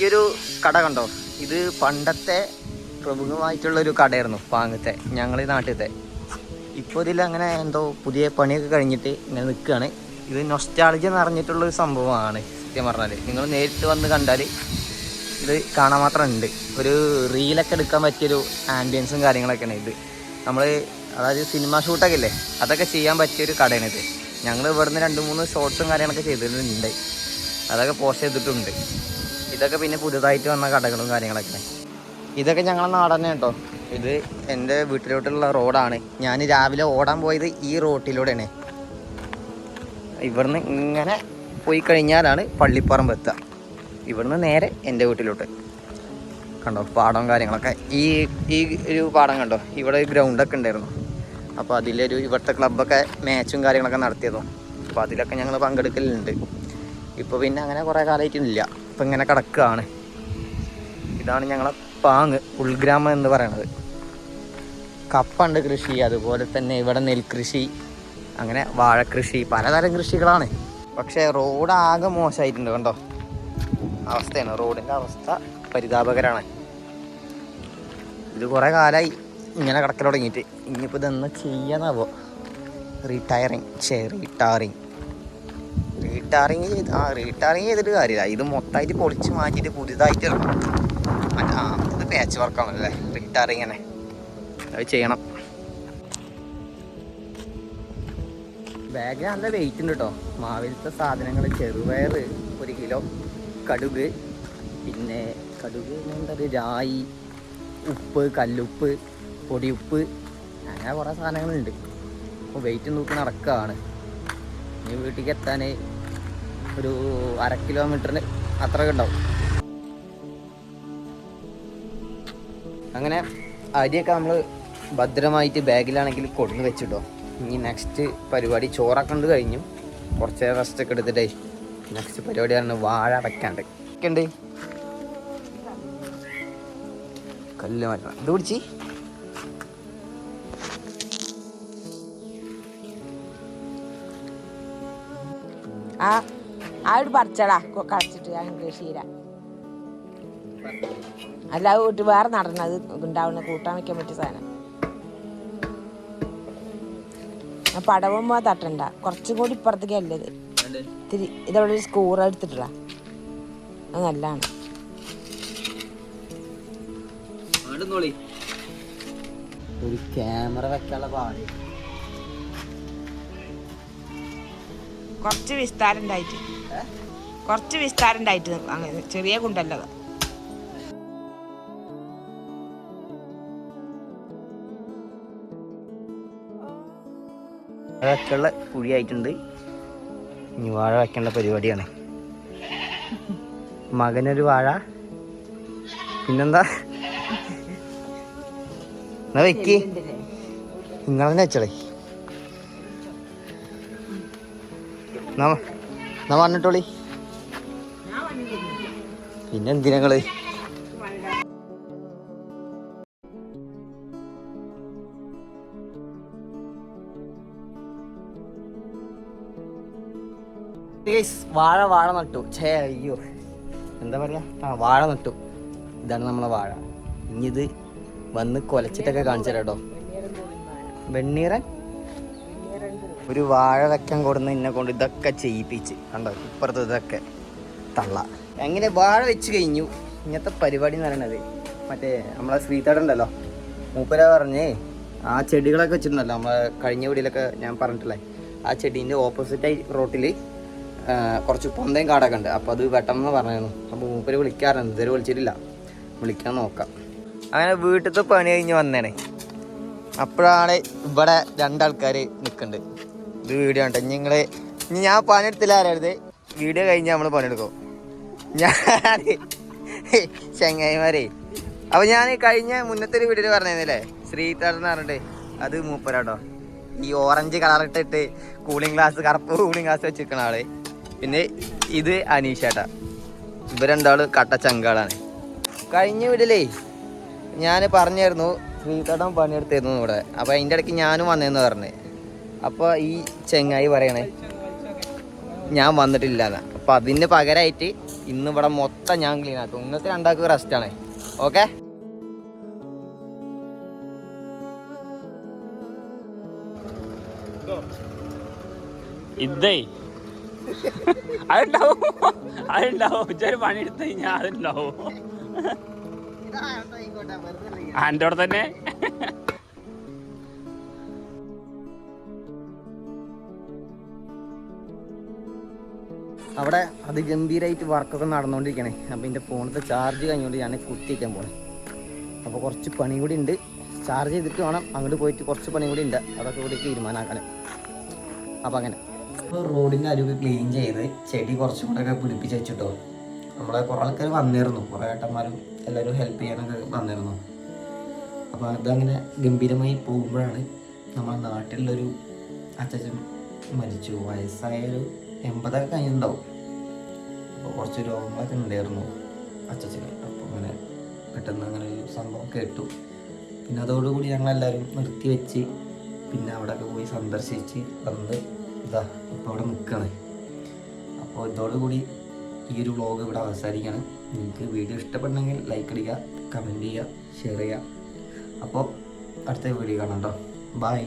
ഈ ഒരു കട കണ്ടോ? ഇത് പണ്ടത്തെ പ്രമുഖമായിട്ടുള്ള ഒരു കടയായിരുന്നു പാങ്ങത്തെ ഞങ്ങളെ നാട്ടിലത്തെ. ഇപ്പോൾ ഇതിൽ അങ്ങനെ എന്തോ പുതിയ പണിയൊക്കെ കഴിഞ്ഞിട്ട് ഇങ്ങനെ നിൽക്കുകയാണ് ഇത് നൊസ്റ്റാളജി ഒരു സംഭവമാണ് സത്യം പറഞ്ഞാൽ നിങ്ങൾ നേരിട്ട് വന്ന് കണ്ടാൽ ഇത് കാണാൻ മാത്രം ഉണ്ട് ഒരു റീലൊക്കെ എടുക്കാൻ പറ്റിയൊരു ആംബിയൻസും കാര്യങ്ങളൊക്കെയാണ് ഇത്. നമ്മൾ അതായത് സിനിമ ഷൂട്ടൊക്കെ ഇല്ലേ അതൊക്കെ ചെയ്യാൻ പറ്റിയൊരു കടയാണ് ഇത് ഞങ്ങൾ ഇവിടുന്ന് രണ്ട് മൂന്ന് ഷോർട്സും കാര്യങ്ങളൊക്കെ ചെയ്തിട്ടുണ്ട്. അതൊക്കെ പോസ്റ്റ് ചെയ്തിട്ടുണ്ട്. ഇതൊക്കെ പിന്നെ പുതുതായിട്ട് വന്ന കടകളും കാര്യങ്ങളൊക്കെ. ഇതൊക്കെ ഞങ്ങളുടെ നാടൻ തന്നെ കേട്ടോ. ഇത് എന്റെ വീട്ടിലോട്ടുള്ള റോഡാണ്. ഞാൻ രാവിലെ ഓടാൻ പോയത് ഈ റോട്ടിലൂടെയാണ്. ഇവിടുന്ന് ഇങ്ങനെ പോയി കഴിഞ്ഞാലാണ് പള്ളിപ്പറമ്പ് എത്തുക. ഇവിടുന്ന് നേരെ എന്റെ വീട്ടിലോട്ട്. കണ്ടോ പാടവും കാര്യങ്ങളൊക്കെ. ഈ ഈ ഒരു പാടം കണ്ടോ? ഇവിടെ ഗ്രൗണ്ടൊക്കെ ഉണ്ടായിരുന്നു. അപ്പോൾ അതിലൊരു ഇവിടുത്തെ ക്ലബ്ബൊക്കെ മാച്ചും കാര്യങ്ങളൊക്കെ നടത്തിയതും. അപ്പോൾ അതിലൊക്കെ ഞങ്ങൾ പങ്കെടുക്കലുണ്ട്. ഇപ്പോൾ പിന്നെ അങ്ങനെ കുറേ കാലമായിട്ടില്ല ഇപ്പം ഇങ്ങനെ കിടക്കുകയാണ്. ഇതാണ് ഞങ്ങളെ പാങ് ഉൾഗ്രാമം എന്ന് പറയണത്. കപ്പുണ്ട് കൃഷി അതുപോലെ തന്നെ ഇവിടെ നെൽകൃഷി അങ്ങനെ വാഴക്കൃഷി പലതരം കൃഷികളാണ്. പക്ഷേ റോഡ് ആകെ മോശമായിട്ടുണ്ട് കണ്ടോ? അവസ്ഥയാണ് റോഡിന്റെ അവസ്ഥ പരിതാപകരമാണ് ഇത് കുറേ കാലമായി ഇങ്ങനെ കിടക്കൽ തുടങ്ങിയിട്ട്. ഇനിയിപ്പോൾ ഇതെന്ന് ചെയ്യാനാവോ റിട്ടയറിങ് ഷേ റീടാറിങ് റീടാറിങ് ചെയ്ത് ആ റീടാറിങ് ചെയ്തിട്ട് കാര്യമില്ല. ഇത് മൊത്തമായിട്ട് പൊളിച്ച് മാറ്റിയിട്ട് പുതിയതായിട്ട് മറ്റേ ആ ഇത് പാച്ച് വർക്കാണല്ലേ റീടാറിങ് തന്നെ അത് ചെയ്യണം. ബാഗ് നല്ല വെയിറ്റ് ഉണ്ട് കേട്ടോ മാവിലത്തെ സാധനങ്ങൾ ചെറുപയർ ഒരു കിലോ കടുക് പിന്നെ കടുക് എന്താ പറയുക രായി ഉപ്പ് കല്ലുപ്പ് പൊടിയുപ്പ് അങ്ങനെ കുറേ സാധനങ്ങളുണ്ട്. അപ്പോൾ വെയിറ്റ് നോക്കി നടക്കുകയാണ് ഇനി വീട്ടിലേക്ക് എത്താൻ ഒരു അര കിലോമീറ്ററിന് അത്രയൊക്കെ ഉണ്ടാവും. അങ്ങനെ അരിയൊക്കെ നമ്മൾ ഭദ്രമായിട്ട് ബാഗിലാണെങ്കിൽ കൊടുന്ന് വെച്ചിട്ടോ. ഇനി നെക്സ്റ്റ് പരിപാടി ചോറൊക്കെ ഉണ്ട് കഴിഞ്ഞു. കുറച്ച് റെസ്റ്റ് ഒക്കെ എടുത്തിട്ടേ. നെക്സ്റ്റ് പരിപാടിയാണ് വാഴ വെക്കാണ്ട് ഒക്കെയുണ്ട് കല്ല് മാറ്റണം. ഇത് പിടിച്ച് ആ. ആ ഒരു പറിച്ചടാ. കളിച്ചിട്ട് ഞാൻ കൃഷിയില അല്ല അത് വീട്ടിൽ വേറെ നടണത് ഉണ്ടാവുന്ന കൂട്ടാൻ വെക്കാൻ പറ്റിയ സാധനം. ആ പടവുമ്പോ തട്ടണ്ട. കുറച്ചും കൂടി ഇപ്പുറത്തേക്ക് അല്ലത് ഇത്തിരി ഇതവിടെ ഒരു സ്കൂർ എടുത്തിട്ടുള്ള അത് നല്ലതാണ് ഒരു ക്യാമറ വെക്കാനുള്ള പാടി. കുറച്ച് വിസ്താരം ഉണ്ടായിട്ട്. കുറച്ച് വിസ്താരം ഉണ്ടായിട്ട് അങ്ങനെ ചെറിയ കുണ്ടല്ലത്. അത്. അതൊക്കെയുള്ള കുഴിയായിട്ടുണ്ട്. ഇനി വാഴ വെക്കേണ്ട പരിപാടിയാണ്. മകനൊരു വാഴ. പിന്നെന്താ? എന്നാ വെക്ക്. നിങ്ങളെന്നെ വെച്ചളേ. എന്നാ എന്നാ പറഞ്ഞിട്ടോളി? പിന്നെ എന്തിനങ്ങൾ വാഴ വാഴ നട്ടു. ചേ അയ്യോ. എന്താ പറയാ? ആ വാഴ നട്ടു. ഇതാണ് നമ്മളെ വാഴ. ഇനി ഇത് വന്ന് കൊലച്ചിട്ടൊക്കെ കാണിച്ചു കേട്ടോ. വെണ്ണീറൻ? ഒരു വാഴ വെക്കാൻ കൊടുന്ന് എന്നെ കൊണ്ട് ഇതൊക്കെ ചെയ്യിപ്പിച്ച്. കണ്ടോ? ഇപ്പുറത്ത് ഇതൊക്കെ തള്ള. എങ്ങനെ വാഴ വെച്ച് കഴിഞ്ഞു? ഇങ്ങനത്തെ പരിപാടി എന്ന് പറയണത്. മറ്റേ നമ്മളെ ശ്രീതടണ്ടല്ലോ മൂപ്പര പറഞ്ഞേ ആ ചെടികളൊക്കെ വെച്ചിട്ടുണ്ടല്ലോ. നമ്മളെ കഴിഞ്ഞ വീടിലൊക്കെ ഞാൻ പറഞ്ഞിട്ടില്ലേ? ആ ചെടീന്റെ ഓപ്പോസിറ്റ് റോട്ടിൽ കുറച്ച് പൊന്തയും കാടൊക്കെ ഉണ്ട്. അപ്പോൾ അത് വെട്ടണം എന്ന് പറഞ്ഞിരുന്നു. അപ്പോൾ മൂപ്പര് വിളിക്കാറുണ്ട്. ഇതുവരെ വിളിച്ചിട്ടില്ല. വിളിക്കാൻ നോക്കാം. അങ്ങനെ വീട്ടിലത്തെ പണി കഴിഞ്ഞ് വന്നേനെ. അപ്പോഴാണ് ഇവിടെ രണ്ടാൾക്കാർ നിൽക്കുന്നുണ്ട് ഇത് വീഡിയോ ഉണ്ട് നിങ്ങൾ ഞാൻ പണിയെടുത്തില്ല ആരായത് വീഡിയോ കഴിഞ്ഞ് നമ്മൾ പണിയെടുക്കും. ഞാൻ ചങ്ങായിമാരെ. അപ്പോൾ ഞാൻ കഴിഞ്ഞ മുന്നത്തെ ഒരു വീഡിയോയിൽ പറഞ്ഞിരുന്നില്ലേ? ശ്രീതാൾ എന്ന് പറഞ്ഞിട്ട്. അത് മൂപ്പരാട്ടോ. ഈ ഓറഞ്ച് കളർ ഇട്ടിട്ട് കൂളിംഗ് ഗ്ലാസ് കറുപ്പ് കൂളിംഗ് ഗ്ലാസ് വെച്ചിരിക്കുന്ന ആൾ. പിന്നെ ഇത് അനീഷേട്ടാ ഇവർ രണ്ടാൾ കട്ട ചങ്കാളാണ്. കഴിഞ്ഞ വീട്ടിലേ ഞാൻ പറഞ്ഞായിരുന്നു ശ്രീതടം പണിയെടുത്തിരുന്നു ഇവിടെ. അപ്പോൾ അതിന്റെ ഇടയ്ക്ക് ഞാനും വന്നതെന്ന് പറഞ്ഞ്. അപ്പോൾ ഈ ചെങ്ങായി പറയണേ ഞാൻ വന്നിട്ടില്ല അപ്പൊ അപ്പം അപ്പം അതിന് പകരമായിട്ട് ഇന്ന് ഇവിടെ മൊത്തം ഞാൻ ക്ലീൻ ആക്കും. ഇന്നത്തെ രണ്ടാൾക്ക് റെസ്റ്റാണ് ഓക്കെ ഇതേ. അതുണ്ടാവും. അതുണ്ടാവും. പണിയെടുത്ത് കഴിഞ്ഞാൽ അതുണ്ടാവും. എന്റെ അവിടെ തന്നെ. അവിടെ അത് ഗംഭീരമായിട്ട് വർക്കൊക്കെ നടന്നുകൊണ്ടിരിക്കണേ. അപ്പം എന്റെ ഫോണിലത്തെ ചാർജ് കഴിഞ്ഞുകൊണ്ട് ഞാൻ കുത്തിക്കാൻ പോണേ. അപ്പോൾ കുറച്ച് പണി കൂടി ഉണ്ട്. ചാർജ് ചെയ്തിട്ട് വേണം അങ്ങോട്ട് പോയിട്ട് കുറച്ച് പണി കൂടി ഉണ്ട്. അതൊക്കെ കൂടി തീരുമാനമാക്കാൻ അപ്പം അങ്ങനെ. റോഡിന്റെ അരുവ് ക്ലീൻ ചെയ്ത് ചെടി കുറച്ചും കൂടെ ഒക്കെ പിടിപ്പിച്ച് വെച്ചിട്ടോ? നമ്മളെ കുറേ ആൾക്കാർ വന്നിരുന്നു. കുറേ ഏട്ടന്മാരും എല്ലാവരും ഹെൽപ്പ് ചെയ്യാനൊക്കെ വന്നിരുന്നു. അപ്പോൾ അതങ്ങനെ ഗംഭീരമായി പോകുമ്പോഴാണ് നമ്മുടെ നാട്ടിലുള്ളൊരു അച്ഛൻ മരിച്ചു. വയസ്സായൊരു എൺപതൊക്കെ കഴിഞ്ഞിട്ടുണ്ടാവും. അപ്പോൾ കുറച്ച് രോഗങ്ങളൊക്കെ ഉണ്ടായിരുന്നു അച്ഛന് അപ്പോൾ അങ്ങനെ പെട്ടെന്ന് അങ്ങനെ ഒരു സംഭവം കേട്ടു. പിന്നെ അതോടുകൂടി ഞങ്ങളെല്ലാവരും നിർത്തി വെച്ച് പിന്നെ അവിടെയൊക്കെ പോയി സന്ദർശിച്ച് വന്ന് ഇതാ ഇപ്പോൾ അവിടെ നിൽക്കണേ അപ്പോൾ ഇതോടുകൂടി ഈ ഒരു വ്ളോഗ് ഇവിടെ അവസാനിക്കുകയാണ്. നിങ്ങൾക്ക് വീഡിയോ ഇഷ്ടപ്പെടണമെങ്കിൽ ലൈക്ക് അടിക്കുക കമന്റ് ചെയ്യുക ഷെയർ ചെയ്യുക. അപ്പോൾ അടുത്ത വീഡിയോ കാണാം കേട്ടോ ബൈ